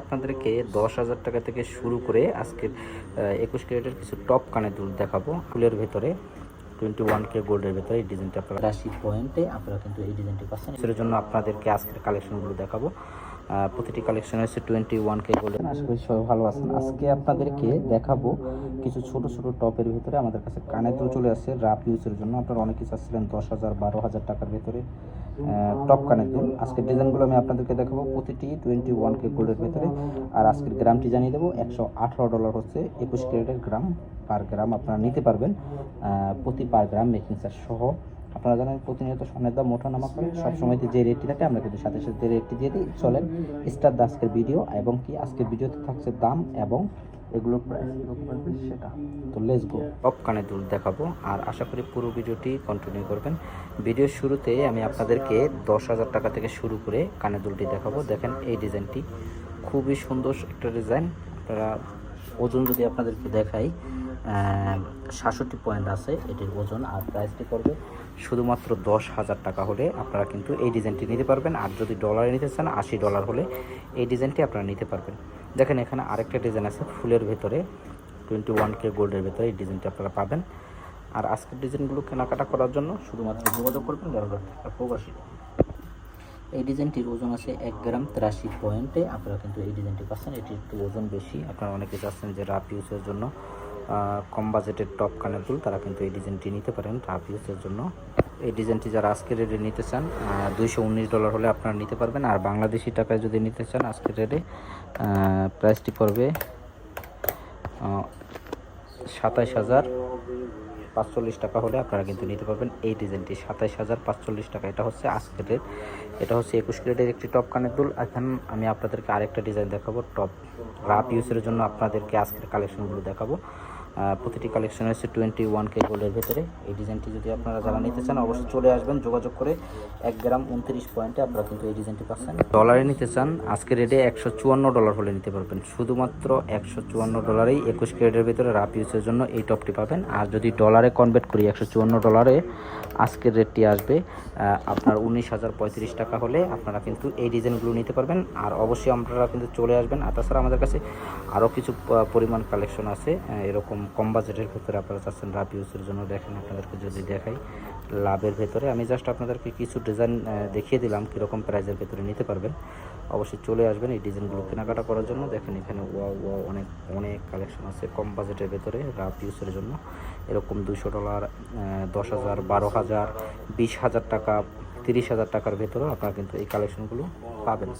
আপনাদেরকে দশ হাজার টাকা থেকে শুরু করে আজকের একুশ ক্যারেটের কিছু টপ কানে দুল দেখাবো। ফুলের ভেতরে টোয়েন্টি ওয়ান কে গোল্ডের ভেতরে এই ডিজাইনটা আপনারা রাশি পয়েন্টে আপনারা কিন্তু এই ডিজাইনটি পাচ্ছেন। সেটার জন্য আপনাদেরকে আজকের কালেকশনগুলো দেখাবো। প্রতিটি কালেকশন হচ্ছে টোয়েন্টি ওয়ান কে গোল্ডের আশা করি সবাই ভালো আছেন। আজকে আপনাদেরকে দেখাবো কিছু ছোট ছোট টপের ভিতরে আমাদের কাছে কানের দুল চলে আসছে রাফ ইউজের জন্য। আপনারা অনেকে চাচ্ছিলেন দশ হাজার, বারো হাজার টাকার ভেতরে টপ কানের দুল আজকের ডিজাইনগুলো আমি আপনাদেরকে দেখাবো প্রতিটি টোয়েন্টি ওয়ান কে গোল্ডের ভেতরে। আর আজকের গ্রামটি জানিয়ে দেবো, একশো আঠারো ডলার হচ্ছে একুশ ক্যারেটের গ্রাম পার গ্রাম আপনারা নিতে পারবেন প্রতি পার গ্রাম মেকিং চার্জ সহ। আপনারা জানেন প্রতিনিয়ত স্বর্ণের দাম মোটা নামা করে সবসময় যে রেটটি থাকে, আমরা কিন্তু সাথে সাথে রেটটি দিয়ে দিই। চলেন, স্টার দা আজকের ভিডিও এবং কি আজকের ভিডিওতে থাকছে দাম এবং এগুলোর প্রাইস সেটা। তো লেস গো টপ কানে দুল দেখাবো আর আশা করি পুরো ভিডিওটি কন্টিনিউ করবেন। ভিডিওর শুরুতে আমি আপনাদেরকে দশ হাজার টাকা থেকে শুরু করে কানে দুলটি দেখাবো। দেখেন এই ডিজাইনটি খুবই সুন্দর একটা ডিজাইন আপনারা ওজন যদি আপনাদেরকে দেখাই সাতষট্টি পয়েন্ট আছে, এটির ওজন আর প্রাইসটি করবে শুধুমাত্র দশ হাজার টাকা হলে আপনারা কিন্তু এই ডিজাইনটি নিতে পারবেন, আর যদি ডলারে নিতে চান, আশি ডলার হলে এই ডিজাইনটি আপনারা নিতে পারবেন। দেখেন এখানে আরেকটা ডিজাইন আছে, ফুলের ভেতরে টোয়েন্টি ওয়ান কে গোল্ডের ভেতরে এই ডিজাইনটি আপনারা পাবেন। আর আজকের ডিজাইনগুলো কেনাকাটা করার জন্য শুধুমাত্র যোগাযোগ করবেন ব্যবহার প্রবাসী। এই ডিজাইনটির ওজন আছে এক গ্রাম তিরাশি পয়েন্টে। আপনারা কিন্তু এই ডিজাইনটি পাচ্ছেন। এটির একটু ওজন বেশি। আপনারা অনেকে চাচ্ছেন যে রাফ ইউজের জন্য কম বাজেটের টপ কানের দুল, তারা কিন্তু এই ডিজাইনটি নিতে পারেন রাফ ইউজের জন্য। এই ডিজাইনটি যারা আজকের রেটে নিতে চান দুইশো উনিশ ডলার হলে আপনারা নিতে পারবেন। আর বাংলাদেশি টাকায় যদি নিতে চান, আজকের রেটে প্রাইসটি পড়বে সাতাইশ হাজার পাঁচচল্লিশ টাকা হলে আপনারা কিন্তু নিতে পারবেন এই ডিজাইনটি। সাতাইশ হাজার পাঁচচল্লিশ টাকা। এটা হচ্ছে আজকের রেট এটা হচ্ছে একুশ ক্যারেটের একটি টপ কানের দুল এখন আমি আপনাদেরকে আরেকটা ডিজাইন দেখাবো টপ রাপ ইউজের জন্য আপনাদেরকে আজকের কালেকশনগুলো দেখাবো। প্রতিটি কালেকশন হচ্ছে টোয়েন্টি ওয়ান কে গোল্ডের ভেতরে। এই ডিজাইনটি যদি আপনারা যারা নিতে চান, অবশ্যই চলে আসবেন। যোগাযোগ করে এক গ্রাম উনত্রিশ পয়েন্টে আপনারা কিন্তু এই ডিজাইনটি পাচ্ছেন। ডলারে নিতে চান, আজকের রেটে একশো চুয়ান্ন ডলার হলে নিতে পারবেন। শুধুমাত্র একশো চুয়ান্ন ডলারেই একুশ ক্যারেটের ভেতরে রাপ ইউজের জন্য এই টপটি পাবেন। আর যদি ডলারে কনভার্ট করি, একশো চুয়ান্ন ডলারে আজকের রেটটি আসবে আপনার উনিশ হাজার পঁয়ত্রিশ টাকা হলে আপনারা কিন্তু এই ডিজাইনগুলো নিতে পারবেন। আর অবশ্যই আপনারা কিন্তু চলে আসবেন। আর তাছাড়া আমাদের কাছে আরও কিছু পরিমাণ কালেকশন আছে। এরকম কম বাজেটের ভেতরে আপনারা চাচ্ছেন রাফ ইউজের জন্য দেখেন আপনাদেরকে যদি দেখাই লাভের ভেতরে। আমি জাস্ট আপনাদেরকে কিছু ডিজাইন দেখিয়ে দিলাম কীরকম প্রাইজের ভেতরে নিতে পারবেন। অবশ্যই চলে আসবেন এই ডিজাইনগুলো কেনাকাটা করার জন্য। দেখেন এখানে ওয়া ওয়া অনেক অনেক কালেকশন আছে কম বাজেটের ভেতরে রাফ ইউজের জন্য। এরকম দুশো ডলার দশ হাজার, বারো হাজার, বিশ হাজার টাকা, তিরিশ হাজার টাকার ভেতরেও আপনারা কিন্তু এই কালেকশনগুলো পাবেন।